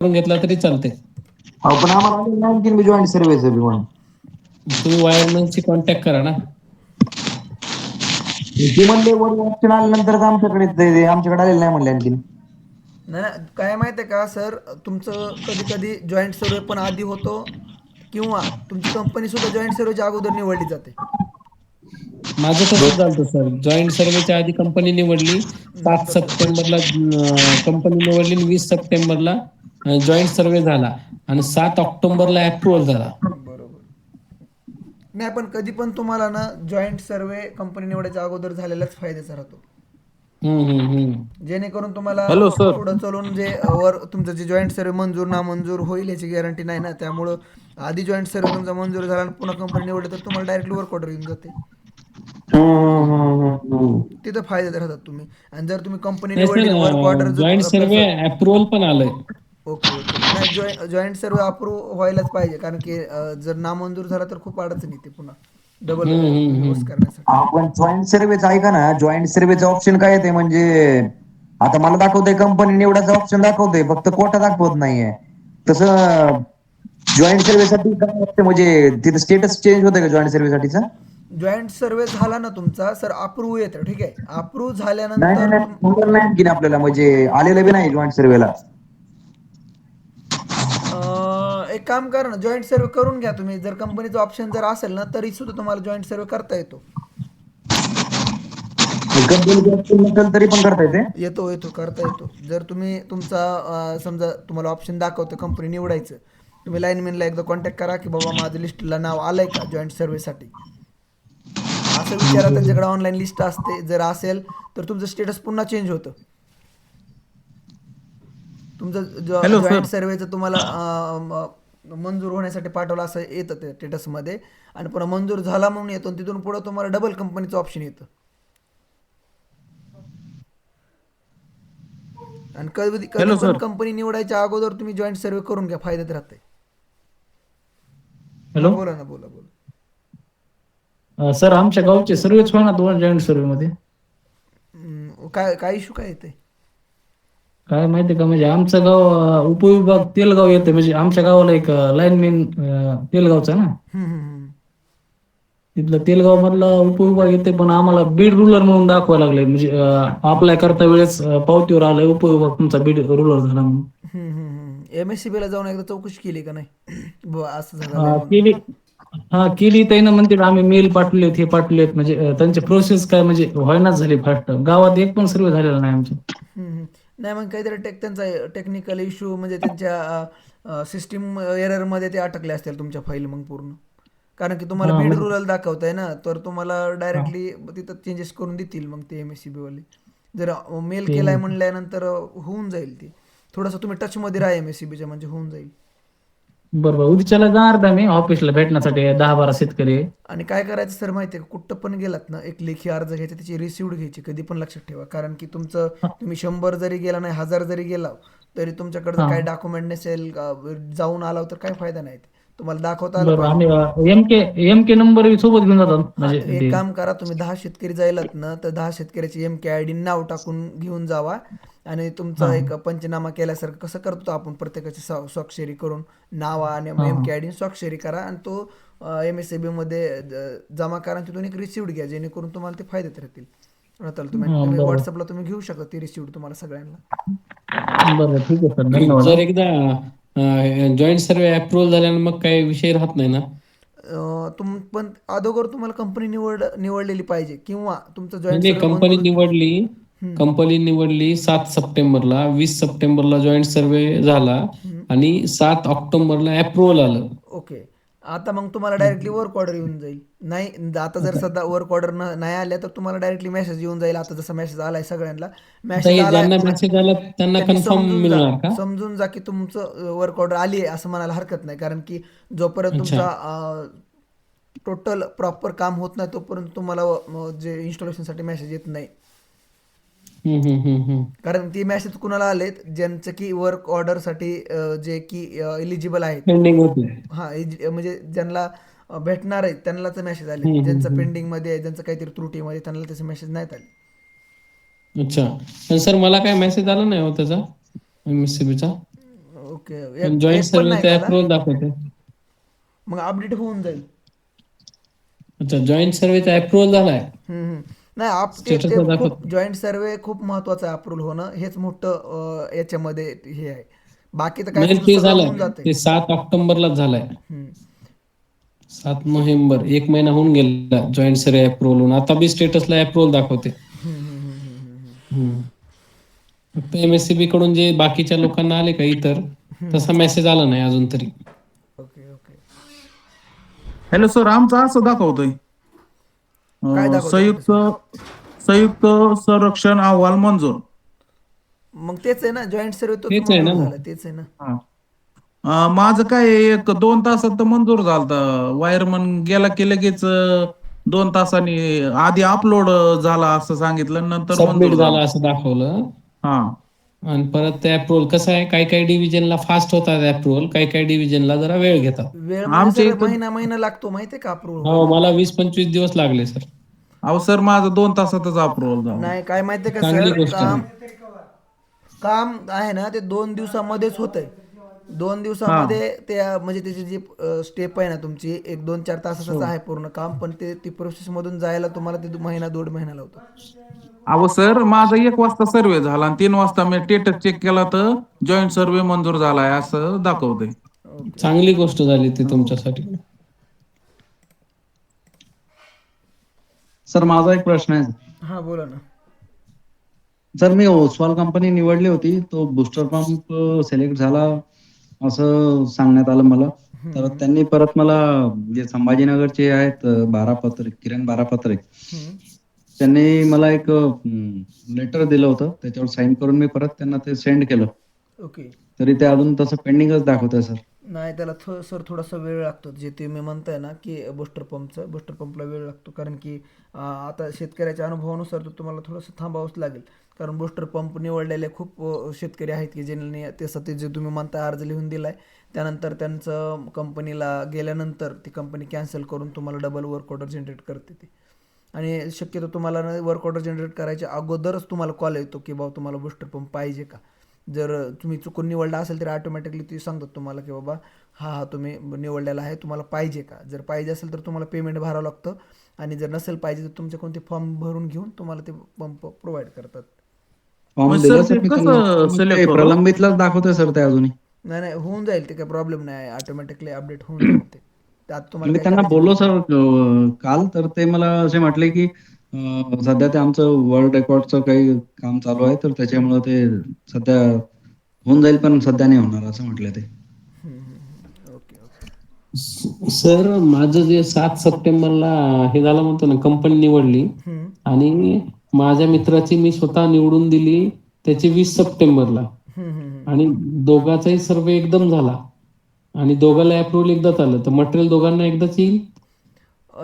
करून घेतला तरी चालते. हो पण आम्हाला जॉईंट सर्विस बी म्हणून तुम्ही वायरमनची कॉन्टॅक्ट करा ना. ते म्हणले वर ऑप्शन आल्यानंतर आमच्याकडे आमच्याकडे आलेलं नाही म्हणले आणखीन नाही नाही काय माहीत आहे का सर तुमचं कधी कधी जॉईंट सर्वे पण आधी होतो. किंवा तुमची कंपनी सुद्धा जॉईंट सर्व्हिसच्या अगोदर निवडली जाते. माझं तसंच झालतं सर जॉईंट सर्व्हेच्या आधी कंपनी निवडली सात सप्टेंबरला कंपनी निवडली वीस सप्टेंबरला जॉईंट सर्व्हे झाला आणि सात ऑक्टोबरला अप्रुव्हल झाला. बरोबर. नाही पण कधी पण तुम्हाला ना जॉईंट सर्व्हे कंपनी निवडायच्या अगोदर झालेलाच फायद्याचा राहतो. हम्म हम्म हम्म. जेणेकरून तुम्हाला हॅलो सर पुढं चलून जे वर तुमचं जे जॉईंट सर्वे मंजूर ना मंजूर होईल याची गॅरंटी नाही ना त्यामुळं आधी जॉईंट सर्वे तुमचा मंजूर झाला आणि पुन्हा कंपनी निवडली तर तुम्हाला डायरेक्टली वर्क ऑर्डर येऊन जाते. तिथं फायद्यात राहतात तुम्ही आणि जर तुम्ही कंपनी नाही निवडली work order joint survey approval पण आलंय. Okay okay. नाही जॉ जॉईंट सर्वे अप्रूव्ह व्हायलाच पाहिजे कारण की अं, जर नामंजूर झाला तर खूप अडचण येते पुन्हा. डबल करण्यासाठी. आपण जॉईंट सर्वेच ऐका ना? जॉईंट सर्वेचं ऑप्शन काय येते म्हणजे आता मला दाखवतंय कंपनी निवडाचं ऑप्शन दाखवतंय फक्त कोटा दाखवत नाहीये. तसं जॉईंट सर्वेसाठी काय लागतं म्हणजे तिथं स्टेटस चेंज होतंय का जॉईंट सर्वेसाठीचा जॉईंट सर्वे झाला ना तुमचा सर अप्रूव्ह येतं ठीक आहे. अप्रूव्ह नाही नाही झाल्यानंतर नाही समजलं नाही आणखीन आपल्याला म्हणजे आलेलं बी नाही जॉईंट सर्वेला अं, एक काम करा ना जॉईंट सर्वे करून घ्या तुम्ही. जर कंपनीचं ऑप्शन जर असेल ना तरी सुद्धा तुम्हाला जॉईंट सर्वे करता येतो. कंपनीचं option नसेल तरी पण करता येते? येतो येतो करता येतो. जर तुम्ही तुमचा अं, समजा तुम्हाला ऑप्शन दाखवतं कंपनी निवडायचं तुम्ही लाईनमॅनला एकदा कॉन्टॅक्ट करा की बाबा माझं लिस्टला नाव आलंय का जॉईंट सर्वेसाठी असं विचारा त्यांच्याकडे ऑनलाईन लिस्ट असते. जर असेल तर तुमचं स्टेटस पुन्हा चेंज होतं. तुमचं Hello, जॉईंट. सर्वेचं तुम्हाला अं, मंजूर होण्यासाठी पाठवलं असं येतं ते स्टेटसमध्ये आणि पुन्हा मंजूर झाला म्हणून येतो तिथून पुढं तुम्हाला डबल कंपनीचं ऑप्शन येतं. आणि कधी कधी. कंपनी निवडायच्या अगोदर तुम्ही जॉईंट सर्वे करून घ्या फायद्यात राहते हॅलो बोला ना बोला बोला. सर आमच्या गावचे सर्वेच ना दोन जॉईंट सर्वे मध्ये. काय काय इश्यू काय येते काय माहितीये का? म्हणजे आमचं गाव उपविभाग तेलगाव येते म्हणजे आमच्या गावाला एक लाईनमॅन तेलगावचा ना? तिथलं तेलगाव मधला उपविभाग येते पण आम्हाला बीड रुलर म्हणून दाखवायला लागले म्हणजे अप्लाय करता वेळेस पावतीवर आलंय उपविभाग तुमचा बीड रुलर झाला म्हणून. एम एस सी ला जाऊन एकदा चौकशी केली का नाही? असं झालं. केली. हा केली. त्यानं म्हणते आम्ही मेल पाठवलेत हे पाठवलेत. म्हणजे त्यांची प्रोसेस काय म्हणजे व्हायनाच झाली फास्ट गावात एक पण सर्वे झालेला नाही आमच्या. नाही मग काहीतरी टेक त्यांचा टेक्निकल इश्यू म्हणजे त्यांच्या सिस्टीम एररमध्ये ते अटकले असतील तुमच्या फाईल मग पूर्ण. कारण की तुम्हाला बीड रुरल दाखवत आहे ना तर तुम्हाला डायरेक्टली तिथं चेंजेस करून देतील मग ते एम एस सी वाले. जर मेल केलाय म्हणल्यानंतर होऊन जाईल ते. थोडंसं तुम्ही टचमध्ये राहा एम एस सी बीच्या म्हणजे होऊन जाईल. बरोबर. उद्याच्याला जाणार होता मी ऑफिसला भेटण्यासाठी दहा बारा शेतकरी. आहे. आणि काय करायचं सर माहिती आहे का? कुठं पण गेलात ना एक लेखी अर्ज घ्यायचा त्याची रिसिव्ड घ्यायची कधी पण लक्षात ठेवा. कारण की तुमचं तुम्ही शंभर जरी गेला नाही हजार जरी गेला तरी तुमच्याकडे जर हा. काही डॉक्युमेंट नसेल अ, जाऊन आला तर काय फायदा नाही तुम्हाला दाखवता आलं बरोबर पाहिजे. आम्ही M K M K number सोबत घेऊन जातात हा, म्हणजे एक काम करा तुम्ही दहा शेतकरी जायलात ना तर दहा शेतकऱ्याची एम के आय डी नाव टाकून घेऊन जावा. आणि तुमचा एक पंचनामा केल्यासारखं कसं करतो आपण प्रत्येकाची स्वा- स्वाक्षरी करून नाव आणि एम के आय डी स्वाक्षरी करा आणि तो एम एस बी मध्ये ज- जमा करा आणि तिथून एक रिसिव्ड घ्या जेणेकरून तुम्हाला ते फायद्यात राहतील. तुम्ही. हा, तुम्ही बरोबर. व्हॉट्सअपला तुम्ही घेऊ शकता ती रिसिव्ड तुम्हाला सगळ्यांना. बरोबर ठीक आहे सर. धन्यवाद. जर एकदा जॉईंट सर्वे अप्रुव्हल झाल्यानं मग काही विषय राहत नाही ना? अं, तुम पण अगोदर तुम्हाला कंपनी निवड निवडलेली पाहिजे. किंवा तुमचं जॉईंट कंपनी निवडली. कंपनी निवडली सात सप्टेंबरला. वीस सप्टेंबरला जॉईंट सर्वे झाला. आणि सात ऑक्टोबरला अप्रुव्हल आलं. ओके. आता मग तुम्हाला डायरेक्टली वर्क ऑर्डर येऊन जाईल. नाही आता जर सध्या वर्क ऑर्डर नाही आल्या तर तुम्हाला डायरेक्टली मेसेज येऊन जाईल. आता जसा मेसेज आलाय सगळ्यांना. मेसेज आला त्यांना त्यांनी कन्फर्म समजून जा का? समजून जा की तुमचं वर्क ऑर्डर आली आहे असं म्हणायला हरकत नाही. कारण की जोपर्यंत तुमचा टोटल प्रॉपर काम होत नाही तोपर्यंत तुम्हाला जे इन्स्टॉलेशनसाठी मेसेज येत नाही. हम्म, हम्म, हम्म, हम्म. कारण ती मेसेज कुणाला आलेत? ज्यांचं की वर्क ऑर्डरसाठी जे की एलिजिबल आहेत. पेंडिंग होते. हा एज- म्हणजे ज्यांना अ, भेटणार आहेत त्यांनाच मेसेज आले. ज्यांचं पेंडिंगमध्ये आहे ज्यांचं काहीतरी त्रुटीमध्ये त्यांना त्याचे मेसेज नाहीत आले. अच्छा. पण सर मला काय मेसेज आला नाही हो त्याचा? एमएससीबीचा ओके. पण एक- जॉईंट एक पण नाही सर्वे का अप्रुव्हल दाखवते. मग अपडेट होऊन जाईल. अच्छा जॉईंट सर्वेचा अप्रुव्हल झालाय. हम्म, हम्म. नाही आप ते Status ते ला दाखवत. खूप जॉईंट सर्वे खूप महत्वाचं आहे अप्रूव्हल होणं. हेच मोठं याच्यामध्ये हे आहे. बाकी तर काय तुझं ते जाते ते सात ऑक्टोबरलाच झालाय. सात नोव्हेंबर एक महिना होऊन गेला जॉईंट सर्वे अप्रुव्हल होऊन. आता बी स्टेटसला अप्रुव्हल दाखवते. फक्त एमएससीबी कडून जे बाकीच्या लोकांना आले का इतर तसा मेसेज आला नाही अजून तरी. Okay okay. हॅलो सर आमचं असं दाखवतोय काय संयुक्त संयुक्त संरक्षण अहवाल मंजूर. मग तेच आहे ना जॉईंट सर्वे तो तेच आहे ना मग. झालं तेच आहे ना. अं, माझं काय एक दोन तासात तर मंजूर झालं वायरमन गेला की लगेच अं, दोन तासांनी आधी अपलोड झाला असं सांगितलं नंतर सबमिट मंजूर झाला. झाला असं दाखवलं. हा. आणि परत ते अप्रुव्हल कसं आहे? काही काही डिव्हिजनला फास्ट होतात अप्रुव्हल काही काही डिव्हिजनला जरा वेळ घेतात. वेळ आमच्या म्हणजे इथं- महिना महिना लागतो माहितीये का अप्रूव्ह हो मला वीस पंचवीस दिवस लागले सर अहो सर माझं दोन तासातच अप्रुव्हल झालं. नाही काय माहितीये का चांगली सर गोष्ट. काम काम आहे ना ते दोन दिवसामध्येच होत आहे दोन दिवसामध्ये ते अं, म्हणजे त्याची जी स्टेप आहे ना तुमची एक दोन चार तासाचं आहे पूर्ण काम पण ते ती प्रोसेस मधून जायला तुम्हाला ते दो- महिना दोन महिना लावतो अहो सर माझा एक वाजता सर्वे झाला आणि तीन वाजता मी स्टेटस चेक केला तर जॉईंट सर्वे मंजूर झालाय असं दाखवतंय. चांगली गोष्ट झाली ती तुमच्यासाठी. सर माझा एक प्रश्न आहे. हा बोला ना. सर मी ओसवाल कंपनी निवडली होती तो बुस्टर पंप सिलेक्ट झाला. असं सांगण्यात आलं मला. तर त्यांनी परत मला जे संभाजीनगरचे आहेत अं, बारापत्रे किरण बारापत्रे त्यांनी मला एक लेटर दिलं होतं. त्याच्यावर साईन करून मी परत त्यांना ते सेंड केलं. ओके तरी ते अजून तसं पेंडिंगच दाखवत आहे सर. नाही त्याला थो सर थोडासा वेळ लागतो. जे तुम्ही म्हणताय ना की बुस्टर पंपचं बुस्टर पंपला वेळ लागतो. कारण की आता शेतकऱ्याच्या अनुभवानुसार तर तुम्हाला थोडंसं थांबावंच लागेल. कारण बूस्टर पंप निवडलेले खूप शेतकरी आहेत की ज्यांनी तसं ते जे तुम्ही म्हणता अर्ज लिहून दिला आहे त्यानंतर त्यांचं कंपनीला गेल्यानंतर ती कंपनी कॅन्सल करून तुम्हाला डबल वर्क ऑर्डर जनरेट करते ती. आणि शक्यतो तुम्हाला वर्क ऑर्डर जनरेट करायच्या अगोदरच तुम्हाला कॉल येतो की बाबा तुम्हाला बूस्टर पंप पाहिजे का? जर तुम्ही चुकून निवडला असेल तर ऑटोमॅटिकली ती सांगतात तुम्हाला की बाबा हा हा तुम्ही निवडलेला आहे तुम्हाला पाहिजे का? जर पाहिजे असेल तर तुम्हाला पेमेंट भरावं लागतं आणि जर नसेल पाहिजे तर तुमचे कोणते फॉर्म भरून घेऊन तुम्हाला ते पंप प्रोव्हाइड करतात. फॉर्म मग दिलं सर सर ते मी कसं त्यांना. select ते करू? प्रलंबितलाच दाखवतोय सर ते अजूनही नाही नाही होऊन जाईल ते काही प्रॉब्लेम नाही ऑटोमॅटिकली अपडेट होऊन जाईल ते त्यात तुम्हाला मी काही त्यांना करायचं बोललो सर अं, काल तर ते मला असे म्हटले की अं, सध्या ते आमचं वर्ल्ड रेकॉर्डचं काही काम चालू आहे तर त्याच्यामुळे ते सध्या होऊन जाईल पण सध्या नाही होणार असं म्हटले ते नाही. ओके ओके सर माझं जे सात सप्टेंबरला हे झालं म्हणतो ना कंपनी निवडली. आणि माझ्या मित्राची मी स्वतः निवडून दिली त्याची वीस सप्टेंबरला. आणि दोघाचाही सर्वे एकदम झाला. आणि दोघाला अप्रुव्हल एकदाच आलं. तर मटेरियल दोघांना एकदाच येईल?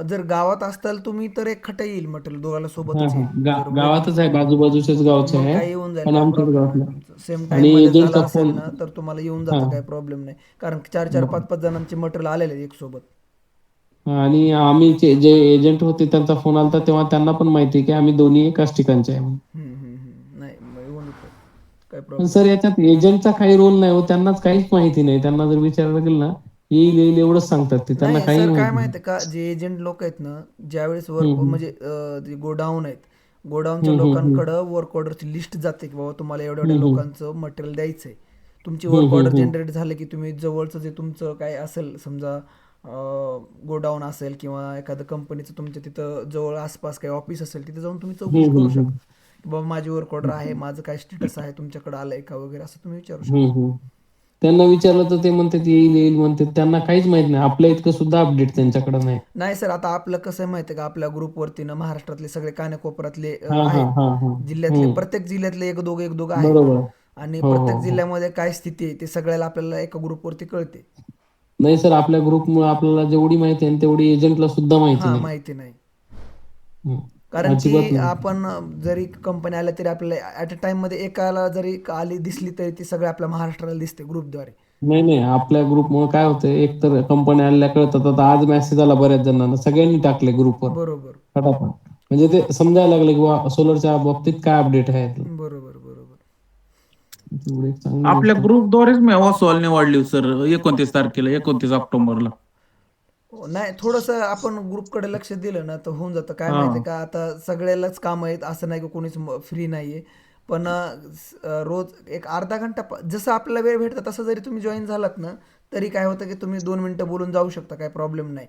जर गावात असताल तुम्ही तर एक खटा येईल मटेरियल दोघाला हा, सोबतच गावातच आहे. बाजूबाजूच्याच गावचे आहे. सेम आणि टाइम तर तुम्हाला येऊन जातं काही प्रॉब्लेम नाही. कारण चार चार पाच पाच जणांचे मटेरियल आलेले एक सोबत. आणि आम्ही जे जे एजंट होते त्यांचा फोन आलता तेव्हा त्यांना पण माहिती आहे की आम्ही दोन्ही एकाच ठिकाणचे आहे म्हणून. पण प्रॉब्लेम सर याच्यात एजंटचा काही रोल नाही हो त्यांनाच काहीच माहिती नाही. त्यांना जर विचारलं गेलं ना येईल येईल एवढंच सांगतात ते. त्यांना काही काय माहिती का जे एजंट लोक आहेत ना ज्यावेळेस वर्क म्हणजे गोडाऊन आहेत गोडाऊनच्या लोकांकडे वर्क ऑर्डरची लिस्ट जाते की बाबा तुम्हाला एवढ्या एवढ्या लोकांचं मटेरियल द्यायचंय. तुमची वर्क ऑर्डर जनरेट झालं की तुम्ही जवळचं जे तुमचं काय असेल समजा गोडाऊन असेल किंवा एखादं कंपनीचं तुमच्या तिथं जवळ आसपास काही ऑफिस असेल तिथे जाऊन तुम्ही चौकशी करू शकता. की बाबा माझी वर्क ऑर्डर आहे माझं काय स्टेटस आहे तुमच्याकडे आलंय का वगैरे असं तुम्ही विचारू शकता. त्यांना विचारलं तर ते म्हणतात येईल येईल म्हणतात. त्यांना काहीच माहीत नाही. आपल्या इतकं सुद्धा अपडेट त्यांच्याकडे नाही. नाही सर आता आपलं कसं आहे माहिती आहे का? आपल्या ग्रुपवरती ना महाराष्ट्रातले सगळे कानेकोपऱ्यातले हा हा आहेत. हा हा. जिल्ह्यातले प्रत्येक जिल्ह्यातले एक दोघं एक दोघं आहेत. बरोबर. आणि हो, प्रत्येक हो. जिल्ह्यामध्ये काय स्थिती आहे ते सगळ्याला आपल्याला एका ग्रुपवरती कळते. नाही सर आपल्या ग्रुपमुळे आपल्याला जेवढी माहिती आहे तेवढी एजंटला सुद्धा माहिती हा नाही. माहिती नाही. कारण अजिबात की नाही. आपण जरी कंपनी आल्या तरी आपल्याला ऍट अ टाइममध्ये एकाला जरी आली दिसली तरी ती सगळ्या आपल्या महाराष्ट्राला दिसते ग्रुपद्वारे. नाही नाही. आपल्या ग्रुपमुळे काय होतं एक तर कंपनी आलेल्या कळतात. आता आज मेसेज आला बऱ्याच जणांना. सगळ्यांनी टाकले ग्रुपवर बरोबर. फटाफट. म्हणजे ते समजायला लागले की सोलरच्या बाबतीत काय अपडेट आहे? बरोबर बरोबर तेवढी एक चांगली आपल्या. ग्रुपद्वारेच मी वॉसॉल निवडली सर एकोणतीस तारखेला एकोणतीस ऑक्टोबरला. हो, नाही थोडस आपण ग्रुपकडे लक्ष दिलं ना तर होऊन जातं. काय. माहितीये का आता सगळ्यालाच काम आहेत असं नाही की कोणीच फ्री नाहीये. पण रोज एक अर्धा घंटा जसं आपल्याला वेळ भेटतं तसं जरी तुम्ही जॉईन झालात ना तरी काय होतं की तुम्ही दोन मिनिटं बोलून जाऊ शकता काय प्रॉब्लेम नाही.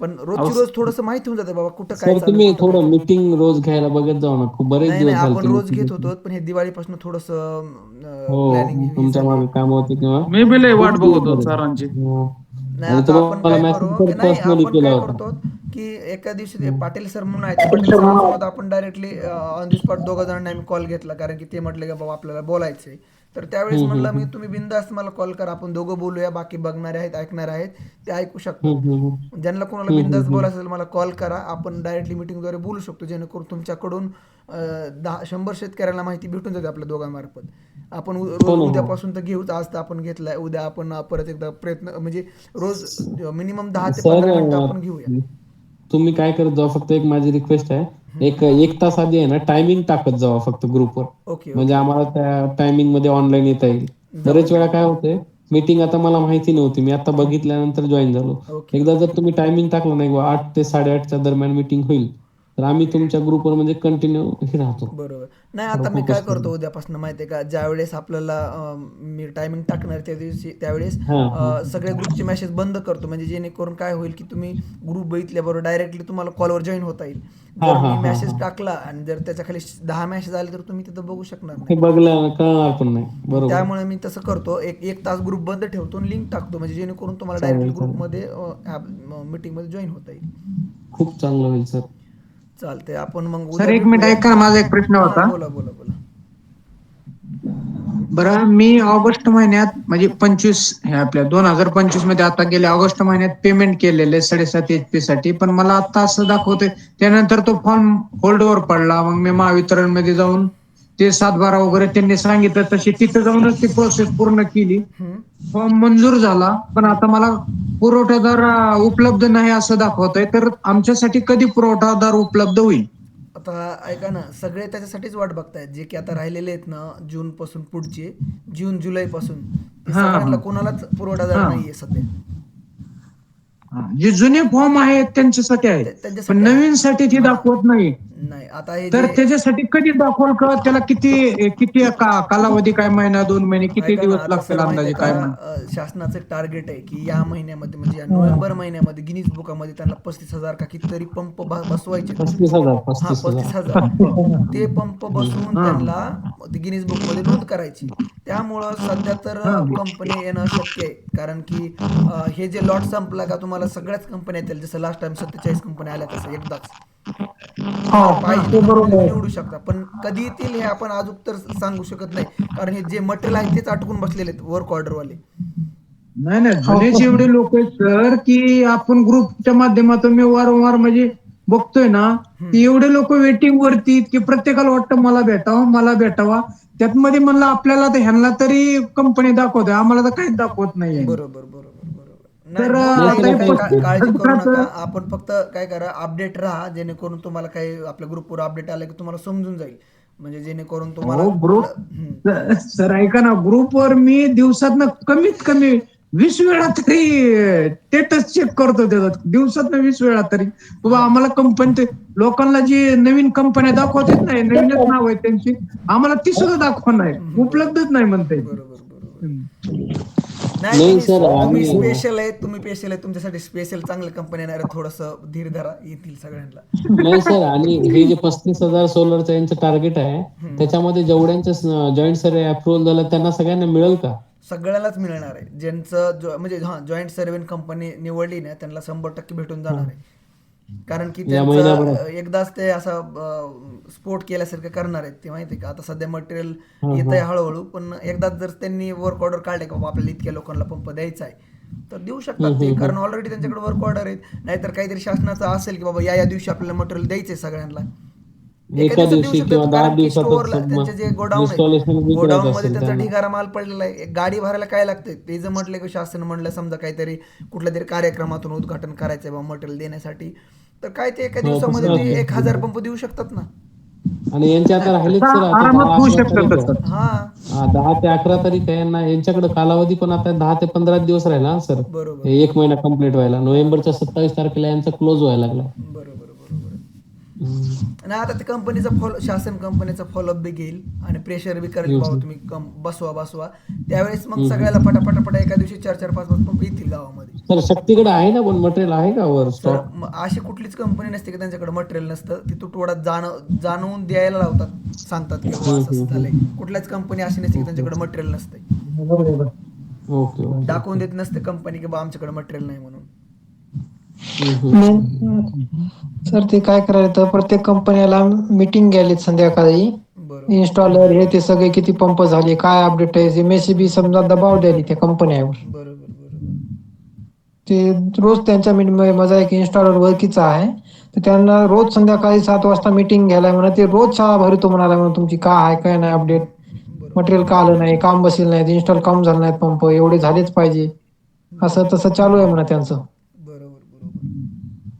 पण रोजची रोज थोडंसं माहिती होऊन जातं बाबा कुठं काय सर चालू तुम्ही कुठं काय थोडं मीटिंग रोज घ्यायला बघत जाऊ ना. खूप बरेच नाही दिवस नाही झाले आपण रोज घेत होतो पण हे दिवाळीपासून थोडस हो प्लॅनिंग तुमच्या मागे काम होते तेव्हा? मी बी लय वाट बघत होतो सरांची. हो. नाही आणि आता आपण तुम्हाला काय message करू? तर नाही personally आपण केला काय होता. करतो की एका दिवशी ते पाटील सर म्हणून आहेत पाटील सर आपण डायरेक्टली ऑन दी स्पॉट दोघं जणांना आम्ही कॉल घेतला कारण की ते म्हटले की बाबा आपल्याला बोलायचंय. तर त्यावेळेस म्हणलं मी तुम्ही बिंदास्त मला कॉल करा आपण दोघं बोलूया बाकी बघणारे आहेत ऐकणारे आहेत ते ऐकू हम्म. ज्यांना कोणाला बिंदास बोलायचं असेल मला कॉल करा आपण डायरेक्टली मिटिंगद्वारे बोलू शकतो जेणेकरून तुमच्याकडून दहा शंभर शेतकऱ्यांना माहिती भेटून जाते आपल्या दोघांमार्फत. आपण उ- रोज उद्यापासून तर घेऊच आज तर आपण घेतलाय उद्या आपण परत एकदा प्रयत्न म्हणजे रोज मिनिमम दहा ते पंधरा मिनिटं आपण घेऊया. तुम्ही काय करत जावा फक्त एक माझी रिक्वेस्ट आहे. एक एक तास आधी आहे ना टायमिंग टाकत जावा फक्त ग्रुपवर म्हणजे आम्हाला त्या टायमिंगमध्ये ऑनलाईन येता येईल. बरेच वेळा काय होते मीटिंग आता मला माहिती नव्हती. मी आता बघितल्यानंतर जॉईन झालो. एकदा जर तुम्ही टायमिंग टाकलं नाही आठ ते साडेआठच्या दरम्यान मीटिंग होईल. तर आम्ही तुमच्या ग्रुपवर म्हणजे कंटिन्यू हे राहतो. बरोबर. नाही आता मी काय करतो उद्यापासून माहितीये का? ज्या वेळेस आपल्याला मी टायमिंग टाकणार त्या दिवशी त्यावेळेस हा, अं, सगळे ग्रुपचे मेसेज बंद करतो. म्हणजे जेणेकरून काय होईल की तुम्ही ग्रुप बघितल्याबरोबर डायरेक्टली तुम्हाला कॉलवर जॉईन होता येईल. जर मी मेसेज टाकला आणि जर त्याच्याखाली दहा मेसेज आले तर तुम्ही तिथं बघू शकणार नाही. त्यामुळे मी तसं करतो. एक एक तास ग्रुप बंद ठेवतो लिंक टाकतो. म्हणजे जेणेकरून तुम्हाला डायरेक्टली ग्रुपमध्ये मीटिंगमध्ये जॉईन होता येईल. खूप चांगलं होईल सर चालतंय. आपण मग सर एक मिनिट ऐका माझा एक प्रश्न होता. बोला बोला बोला. बरं मी ऑगस्ट महिन्यात म्हणजे पंचवीस हे आपल्या दोन हजार पंचवीसमध्ये आता गेल्या ऑगस्ट महिन्यात पेमेंट केलेलं साडेसात एच पी साठी. पण मला आता असं दाखवतंय त्यानंतर तो फॉर्म होल्डवर पडला. मग मी महावितरणमध्ये जाऊन ते सात बारा वगैरे त्यांनी सांगितलं तशी तिथं जाऊनच ती प्रोसेस पूर्ण केली. फॉर्म मंजूर झाला पण आता मला पुरवठादार उपलब्ध नाही असं दाखवतंय तर आमच्यासाठी कधी पुरवठादार उपलब्ध होईल? आता ऐका ना सगळे त्याच्यासाठीच वाट बघतायत जे की आता राहिलेले आहेत ना जून पासून पुढचे जून जुलै पासून कोणालाच पुरवठादार. नाहीये सध्या. जे जुने फॉर्म आहेत त्यांच्यासाठी त्या- आहेत पण नवीन साठी ते दाखवत नाही नाही आता हे तर जे त्याच्यासाठी कधी दाखवल का? त्याला किती किती का- कालावधी काय महिना दोन महिने किती ऐका ना, दिवस आता लागतील सर अंदाजे काय का, म्हणा अं, शासनाचं टार्गेट आहे की या महिन्यामध्ये म्हणजे या नोव्हेंबर महिन्यामध्ये गिनीज बुकामध्ये त्यांना पस्तीस हजार का कितीतरी पंप ब- बसवायचे. पस्तीस हजार हा पस्तीस हजार. ते पंप बसवून त्यांना गिनीज बुकमध्ये नोंद करायची. त्यामुळं सध्या तर कंपनी येणं शक्य आहे. कारण की अं, हे जे लॉट संपला का तुम्हाला सगळ्याच कंपन्या येतील. जसं लास्ट टाइम सत्तेचाळीस कंपन्या आल्या तसं एकदाच. पाहिजे निवडू शकता. पण कधी येतील हे आपण अजून तर सांगू शकत नाही. कारण हे जे मटेरियल आहे तेच अटकून बसलेले आहेत वर्क ऑर्डरवाले नाही नाही. जुनेच एवढे लोक आहेत सर की आपण ग्रुपच्या माध्यमातून मी वारंवार म्हणजे बघतोय ना की एवढे लोक वेटिंग वरती की प्रत्येकाला वाटतं मला भेटावं मला भेटावा. त्यात मध्ये म्हणलं आपल्याला तर ह्यांना तरी कंपनी दाखवते आम्हाला तर काहीच दाखवत बरोबर बरोबर बरोबर. तर, आपण फक्त काय करा अपडेट राहा जेणेकरून तुम्हाला काही आपल्या ग्रुपवर अपडेट आलं की तुम्हाला समजून जाईल. म्हणजे जेणेकरून तुम्हाला ग्रुप. सर ऐका ना ग्रुपवर मी दिवसात कमीत कमी वीस वेळा तरी स्टेटस चेक करतो त्याचा. दिवसात वीस वेळा तरी. बाबा आम्हाला कंपनी लोकांना जी नवीन कंपन्या दाखवतात नाही नवीनच नाव आहे त्यांची आम्हाला ती सुद्धा दाखवत नाही. उपलब्धच नाही म्हणते. बरोबर. नाही सर, आम्ही- स्पेशल आहे तुम्ही स्पेशल आहे तुमच्यासाठी स्पेशल चांगल्या कंपनी येणार थोडस धीर धरा येतील सगळ्यांना. नाही सर आणि हे जे पस्तीस हजार सोलरचं यांचं टार्गेट आहे त्याच्यामध्ये जेवढ्यांचं जॉईंट सर्वे अप्रुव्हल झालं त्यांना सगळ्यांना मिळेल का? सगळ्यालाच मिळणार आहे. ज्यांचं म्हणजे हा जॉईंट सर्व्हिन कंपनी निवडली ना त्यांना शंभर टक्के भेटून जाणार आहे. कारण की त्यांचं एकदाच ते असं स्पोर्ट केल्यासारखं करणार आहेत ते माहिती का? आता सध्या मटेरियल येत आहे हळूहळू पण एकदाच जर त्यांनी वर्क ऑर्डर काढले का बाबा आपल्याला इतक्या लोकांना पंप द्यायचा आहे तर देऊ शकतात ते. कारण ऑलरेडी त्यांच्याकडे वर्क ऑर्डर आहेत. नाहीतर काहीतरी शासनाचं असेल की बाबा या या दिवशी आपल्याला मटेरियल द्यायचंय सगळ्यांना. एका दिवसात दिवशी किंवा दहा त्यांचे जे गोडाऊन मध्ये त्यांचा. ढिगारा माल पडलेला आहे. गाडी भरायला काय लागतंय? ते जर म्हटलं की शासन म्हणलं समजा काहीतरी कुठल्या तरी कार्यक्रमातून उद्घाटन करायचंय बा मटेरियल देण्यासाठी तर काय ते एका हो, दिवसामध्ये ते. एक हजार पंप देऊ शकतात ना? आणि यांचे आता राहिलेच. हा. दहा ते अकरा तारीख आहे यांना. यांच्याकडे कालावधी पण आता दहा ते पंधरा दिवस राहिला सर. बरोबर. हे एक महिना कंप्लीट व्हायला. नोव्हेंबरच्या सत्तावीस तारखेला यांचा क्लोज व्हायला लागला. बरोबर. आणि आता ते कंपनीचा फॉलो शासन कंपनीचा फॉलोअप बी घेईल आणि प्रेशर बी करेल बाबा तुम्ही कम बसवा बसवा. त्यावेळेस मग सगळ्याला पटापटा एका दिवशी चार चार पाच पाच पंप येतील गावामध्ये. सर शक्तीकडे आहे ना पण मटेरियल आहे का वर तर स्टॉक म- अशी कुठलीच कंपनी नसते की त्यांच्याकडे मटेरियल नसतं. ती तुटवड्यात जाण जाणवून द्यायला लावतात सांगतात की बाबा असं असं झालंय. कुठल्याच कंपनी अशी नसते की त्यांच्याकडे मटेरियल नसते. Okay okay. दाखवून देत नसते कंपनी की बा आमच्याकडे मटेरियल नाही म्हणून. सर ते काय करायचं प्रत्येक कंपनीला मीटिंग घ्यायली संध्याकाळी. इन्स्टॉलर हे ते सगळे किती पंप झाले काय अपडेट आहे? एमएससीबी समजा दबाव द्यायली त्या कंपन्यावर ते रोज त्यांच्या मीटिंग माझा एक इन्स्टॉलर ओळखीचा आहे. तर त्यांना रोज संध्याकाळी सात वाजता मीटिंग घ्यायला म्हणा ते रोज शाळा भरतो म्हणाला म्हणून तुमची काय आहे काय नाही अपडेट मटेरियल का आलं नाही काम बसेल नाहीत इन्स्टॉल काम झालं नाहीत पंप एवढे झालेच पाहिजे. असं तसं चालू आहे म्हणा त्यांचं.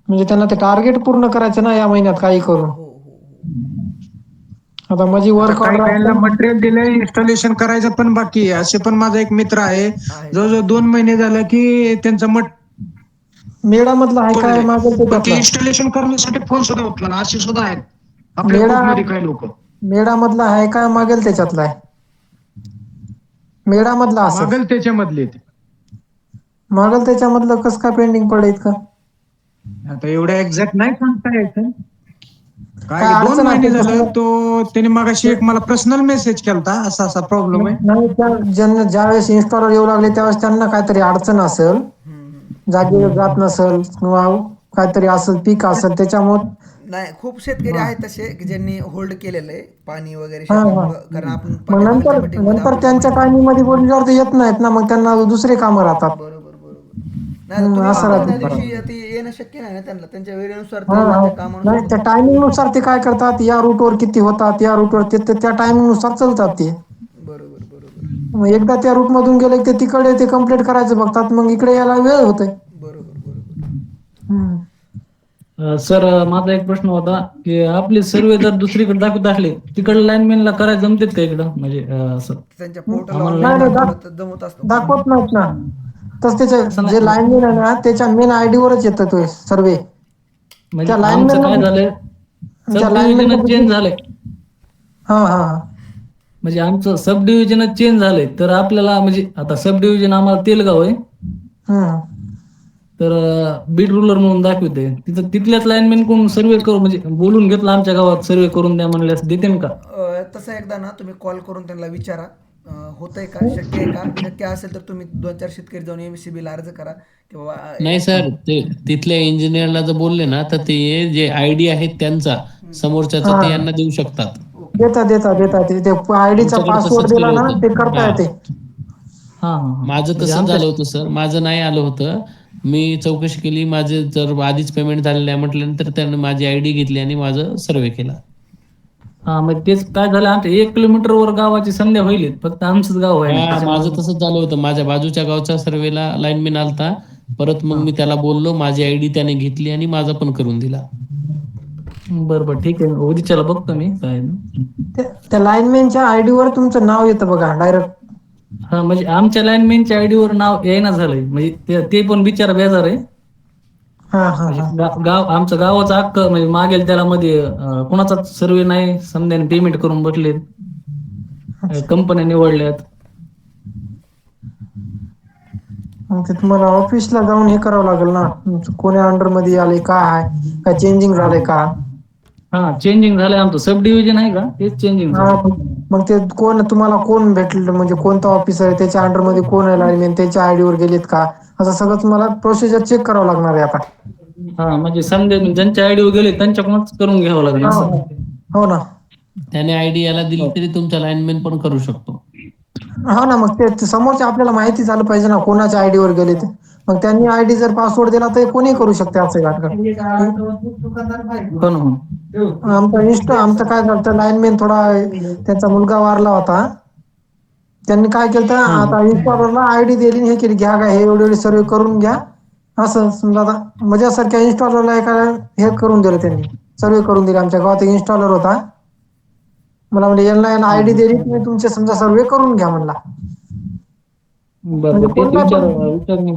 म्हणजे त्यांना ते टार्गेट पूर्ण करायचं ना या महिन्यात काही करून. हो हो हो. आता माझी वर्क ऑर्डर मटेरियल दिलंय इन्स्टॉलेशन करायचं पण बाकी आहे. असे पण माझा एक मित्र आहे. जवळजवळ दोन महिने झालं की त्यांचं मट मेळा मधला आहे काय? मागेल ते पण ते त्यातला इन्स्टॉलेशन करण्यासाठी फोन सुद्धा उचला असे सुद्धा आहेत. आपल्या मेळा- ग्रुपमध्ये काही लोक. मेळा मधला आहे काय मागेल त्याच्यातला आहे. मेळा मधला असं. मागल त्याच्यामधले ते. मागेल त्याच्यामधलं कसं काय पेंडिंग पडेल का आता एवढं एक्झॅक्ट नाही सांगता यायचं काय काय दोन अडचण महिने झालं तर- तो त्याने मागाशी एक मला पर्सनल मेसेज केलता असा असा प्रॉब्लेम आहे. नाही त्या ज्यांना ज्यावेळेस इन्स्टॉलर येऊ लागले त्यावेळेस त्यांना काहीतरी अडचण असेल जागेवर जात नसेल किंवा काहीतरी असेल पीक असेल त्याच्यामुळे नाही खूप शेतकरी आहेत तसे की ज्यांनी होल्ड केलेलं आहे पाणी वगैरे हा, हा. शेतामुळं. कारण आपण मग नंतर नंतर त्यांच्या टायमिंगमध्ये बोलल्यावर ते येत नाहीत ना मग त्यांना दुसरे कामं राहतात. बरोबर. नाही दिवशी ते येणं शक्य नाही ना त्यांना. त्यांच्या वेळेनुसार नाही त्या टायमिंगनुसार ते काय करतात? या रूटवर किती होतात या रूटवर ते त्या टायमिंगनुसार चालतात ते. बरोबर बरोबर. मग एकदा त्या रूट मधून गेले की ते तिकडे ते कंप्लीट करायचं बघतात मग इकडे यायला वेळ होतोय. बरोबर बरोबर. सर माझा एक प्रश्न होता की आपले सर्वे जर दुसरीकडे दाखवत असले तिकडे लाईनमॅनला करायला जमतेत का इकडं? म्हणजे दाखवत नाहीत ना. तस त्याच्या जे लाईनमॅन आहे ना त्याच्या मेन आयडी वरच येतं तो सर्वे म्हणजे त्या आमचं काय झालंय? त्या डिव्हिजन चेंज झालंय. हा हा. म्हणजे आमचं सब डिव्हिजन चेंज झालंय. तर आपल्याला म्हणजे आता सब डिव्हिजन आम्हाला तेलगाव आहे. हम्म. तर बीट रुलर म्हणून दाखवते. तिथं तिथल्याच लाईनमॅन कोण सर्वे करू म्हणजे बोलून घेतलं आमच्या गावात सर्वे करून द्या म्हणल्यास देते का? अं, तसं एकदा ना तुम्ही कॉल करून त्यांना विचारा. होतंय का? शक्य आहे का? शक्य असेल तर तुम्ही दोन चार शेतकरी जाऊन एमसीबी ला अर्ज करा किंवा नाही सर ते तिथल्या इंजिनियरला जर बोलले ना तर ते जे आयडी आहेत त्यांचा समोरच्याचा ते यांना देऊ शकतात. देता देता देता. ते ते आयडीचा पासवर्ड तसंच दिला केलं ना होतं. ते करता हा. येते. हा. हा हा माझं तसं झालं होतं सर. माझं नाही आलं होतं. मी चौकशी केली. माझे जर आधीच पेमेंट झालेलं आहे म्हटल्यानंतर त्यानं माझी आयडी घेतली आणि माझं सर्वे केला. हा मग तेच काय झालं आमच्या एक किलोमीटर वर गावाची संध्या होईल फक्त आमचंच गाव आहे हा, माझं तसंच झालं होतं. माझ्या बाजूच्या गावच्या सर्वेला लाईनमॅन आलता परत मग मी त्याला बोललो माझी आयडी त्याने घेतली आणि माझा पण करून दिला. बरं बरं ठीक आहे. उद्याच्याला बघतो मी काय आहे ना. त्या- त्या लाईनमॅनच्या आयडी वर तुमचं नाव येतं बघा डायरेक्ट हा म्हणजे आमच्या लाईनमॅनच्या आयडी वर नाव येईना झालंय. म्हणजे ते- ते पण बिचारा बेजार आहे. गा- गाव आमचं गावाचं अख्ख म्हणजे मागेल त्याला मध्ये अं, कोणाचाच सर्वे नाही समध्याने पेमेंट करून बसलेत. कंपन्या निवडल्यात. मग ते तुम्हाला ऑफिसला जाऊन हे करावं लागेल ना? तुमचं कोण्या अंडरमध्ये आले काय आहे? काय चेंजिंग झालंय का? हा चेंजिंग झालंय आमचं. सब डिव्हिजन आहे का? तेच चेंजिंग हा, मग ते कोण तुम्हाला कोण भेटलं? म्हणजे कोणता ऑफिसर आहे? त्याच्या अंडरमध्ये कोण आहे लाईनमॅन त्याच्या आयडी वर गेलेत का? असं सगळं तुम्हाला प्रोसिजर चेक करावं लागणार आहे आता. हा म्हणजे समजा ज्यांच्या आयडी वर गेले त्यांच्याकडूनच करून घ्यावं लागेल असं. हो ना. त्याने आयडी याला दिली तरी तुमचा लाईनमॅन पण करू शकतो. हो ना मग ते ते समोरच्या आपल्याला माहिती झालं पाहिजे ना कोणाच्या आयडी वर गेले ते मग त्यांनी आयडी जर पासवर्ड दिला तर कोणी करू शकते असं का हो ना हो. आमचा इन्स्टा आमचं काय झालं लाईनमॅन थोडा त्यांचा मुलगा वारला होता. त्यांनी काय केलं आता इन्स्टॉलरला आयडी दिली आणि हे केली घ्या काय हे एवढे एवढे सर्वे करून घ्या. असं समजा आता माझ्यासारख्या इन्स्टॉलरला एका हे करून दिलं त्यांनी सर्वे करून दिले आमच्या गावात एक इन्स्टॉलर होता. मला म्हणजे यांना यांना आयडी दिली तुम्ही तुमचे समजा सर्वे करून घ्या म्हणला. बरं तेच विचार विचार मी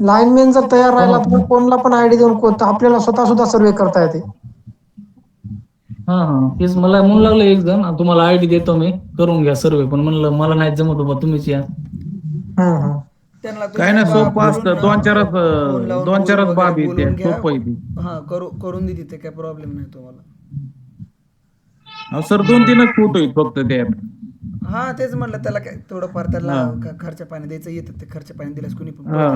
लाईनमॅन जर तयार राहिला तर कोणला पण आयडी देऊन कोणतं आपल्याला स्वतः सुद्धा सर्वे करता येते. हा हा. तेच मला म्हणू लागलं एक जण. तुम्हाला आयडी देतो मी. करून घ्या सर्वे पण म्हणलं मला नाही जमत बाबा तुम्हीच या. त्यांना काय नाही तुम्ही सोपं असतं. ना, दोन चारच फोन लावून दोन चारच बोलून बाबी वगैरे त्या. बोलून घ्या. सोपं ती. हा करू करून देते ते. काय प्रॉब्लेम नाही तुम्हाला. अहो, सर दोन तीनच फोटो आहेत फक्त त्यात हा तेच म्हणलं त्याला काय थोडंफार त्याला ख- खर्च पाणी द्यायचं येतं ते खर्च पाणी दिल्यास कुणी पण हा.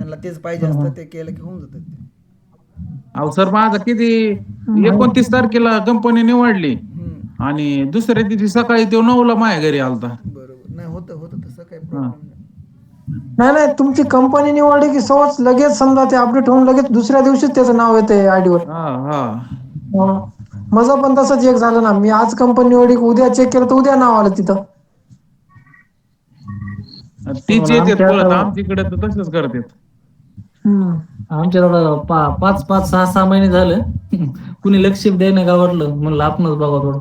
हा. त्यांना तेच पाहिजे असतं ते केलं की होऊन जातं अहो सर माझं किती एकोणतीस तारखेला कंपनी निवडली. आणि दुसऱ्या दिवशी सकाळी तो नऊला माझ्या घरी आलता. बरोबर. नाही होतं होतं तसं काही प्रॉब्लेम नाही. नाही नाही तुमची कंपनी निवडली की सहज लगेच समजा ते अपडेट होऊन लगेच दुसऱ्या दिवशीच त्याचं नाव येते आयडीवर हा हा. माझं पण तसंच एक झालं ना मी आज कंपनी निवडली की उद्या चेक केलं तर उद्या नाव आलं तिथं. तीच आमच्याकडे तर तसंच करतात. आमच्या दादा पा पाच पाच सहा सहा महिने झालं. कुणी लक्ष द्यायला गावातलं म्हणलं आपणच बघा थोडं.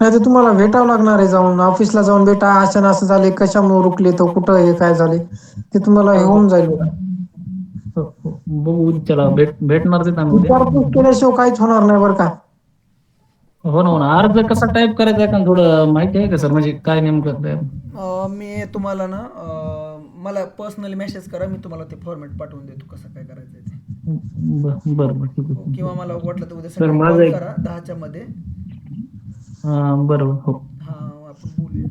नाही तर तुम्हाला भेटावं लागणार आहे जाऊन. ऑफिसला जाऊन भेटा. अशा असं झाले कशामुळे रुकले तो? कुठं हे काय झाले ते तुम्हाला हे होऊन जाईल बघा. उद्याला भेट भेटणार ते आम्ही. उद्या. विचारपूस केल्याशिवाय काहीच होणार नाही बरं का. हो ना हो ना. अर्ज कसा टाईप करायचा का? थोडं माहिती आहे का सर? म्हणजे काय नेमकं? अं, मी तुम्हाला ना मला पर्सनली मेसेज करा मी तुम्हाला ते फॉर्मॅट पाठवून देतो कसं काय करायचं ते. बरं किंवा मला वाटलं तर उद्या सर, सकाळी करा दहाच्या मध्ये. हा, बरं हो. हा आपण बोलूया.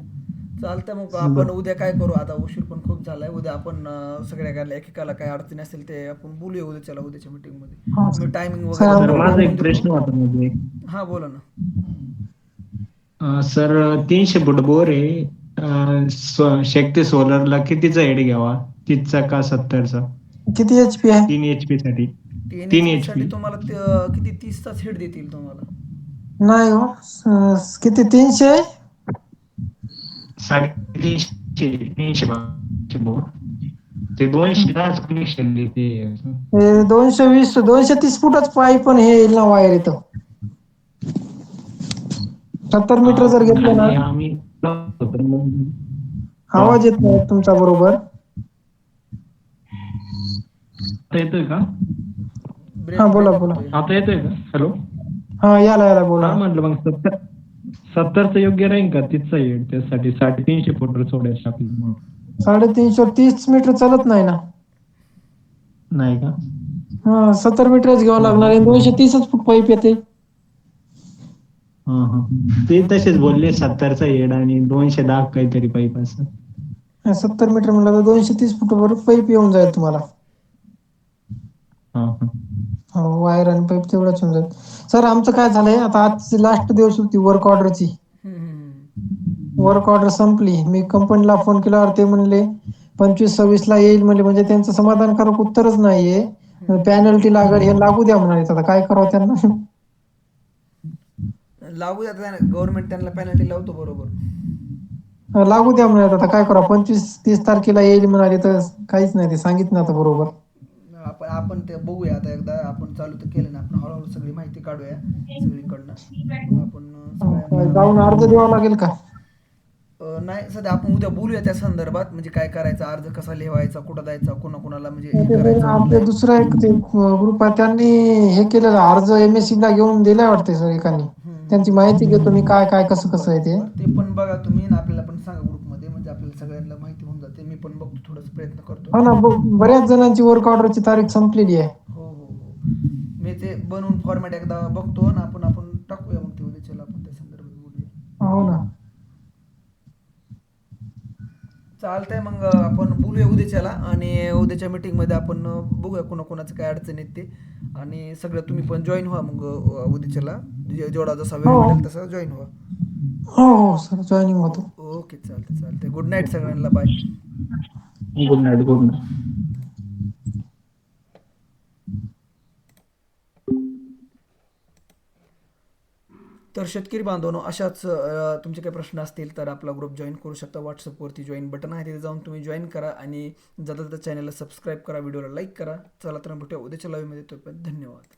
चालतं मग आपण उद्या काय करू? आता उशीर पण खूप झालाय. उद्या आपण सगळ्या गायला एकेकाला काय अडचणी असेल ते आपण बोलूया उद्याच्याला उद्याच्या मीटिंगमध्ये. टायमिंग वगैरे माझा एक. प्रश्न होता हा बोला ना. सर तीनशे फूट बोर आहे. अं, शक्ती सोलरला कितीचा हेड घ्यावा? तीसचा का सत्तरचा? किती एच पी आहे? तीन एच पी साठी. तीन तीन HP. साठी तुम्हाला ते, अं, किती तीसचा हेड देतील तुम्हाला? नाही हो. स- किती तीनशे? साडेतीनशे तीनशे बाराशे बोर ते दोनशे दहाच कनेक्शन देते. हे दोनशे वीस दोनशे तीस फुटच पाईप पण हे येईल ना वायर इथं. सत्तर मीटर जर घेतलं ना. आणि आम्ही आवाज येत नाही तुमचा बरोबर? आता येतोय का? हा बोला बोला. आता येतोय का? हॅलो हा याला याला बोला. म्हटलं मग सत्तर सत्तरचं योग्य राहील का? तिथचा हेड त्यासाठी साडेतीनशे फूट सोडायचं आपल्याला साडेतीनशे तीस मीटर चालत नाही ना? नाही का? हा सत्तर मीटरच घ्यावं लागणार आहे. दोनशे तीसच फूट पाईप येते. ते तसेच बोलले सत्तरचा हेड आणि दोनशे दहा काहीतरी पाईप असं. सत्तर मीटर म्हणलं तर दोनशे तीस फूट वर पाईप येऊन जाईल तुम्हाला. हा हा. हो वायर आणि पाईप तेवढंच होऊन जाईल. सर आमचं काय झालंय? आता आजची लास्ट दिवस होती वर्क ऑर्डरची वर्क ऑर्डर संपली. मी कंपनीला फोन केल्यावर ते म्हणले पंचवीस सव्वीस ला येईल म्हणले. म्हणजे त्यांचं समाधानकारक उत्तरच नाहीये. पॅनल्टी लागेल हे लागू द्या म्हणाले. आता काय करावं त्यांना. लागू द्या गव्हर्नमेंट त्यांना पेनल्टी लावतो बरोबर. लागू द्या म्हणाले आता काय करावं पंचवीस तीस तारखेला येईल म्हणाले तर काहीच नाही ते सांगितलं आता बरोबर. आपण आपण ते बघूया आता एकदा आपण चालू तर केलं ना आपण हळूहळू सगळी माहिती काढूया सगळीकडनं. आपण जाऊन अर्ज द्यावा लागेल का? नाही सध्या आपण उद्या बोलूया त्या संदर्भात म्हणजे काय करायचं अर्ज कसा लिहायचा कुठं द्यायचा कोणा कोणाला म्हणजे ते करायचं आपले online. दुसरा एक ग्रुप आहे त्यांनी हे केलेलं अर्ज एम एस ला घेऊन दिलाय वाटते सर एकाने. त्यांची माहिती घेतो मी काय काय कसं कसं आहे ते. पण बघा तुम्ही आणि आपल्याला पण सांगा ग्रुपमध्ये म्हणजे आपल्याला सगळ्यांना माहिती होऊन जाते. मी पण बघतो थोडस प्रयत्न करतो. हो ना ब- बऱ्याच जणांची वर्क ऑर्डरची तारीख संपलेली आहे. हो हो हो. मी ते बनवून फॉर्मॅट एकदा बघतो आणि आपण आपण टाकूया मग ते उद्याच्याला आपण त्या संदर्भात बोलूया. हो ना. चालतंय मग आपण बोलूया उद्याच्याला आणि उद्याच्या meeting मध्ये आपण बघूया कोणाकोणाचं काय अडचण येते. ते आणि सगळं तुम्ही पण जॉईन व्हा मग उद्याच्याला जे- जेवढा जसा वेळ हो. मिळेल तसा जॉईन व्हा. हो हो सर जॉईनिंग होतो. ओके चालतंय चालतंय. गुड नाईट सगळ्यांना bye good night good night तर शेतकरी बांधवांनो अशाच तुमचे काही प्रश्न असतील तर आपला ग्रुप जॉईन करू शकता. व्हॉट्सअपवरती जॉईन बटन आहे तिथे जाऊन तुम्ही जॉईन करा आणि जाता जाता चॅनलला सबस्क्राईब करा व्हिडिओला लाईक करा. चला तर भेटूया उद्याच्या लाईव्हमध्ये तोपर्यंत धन्यवाद.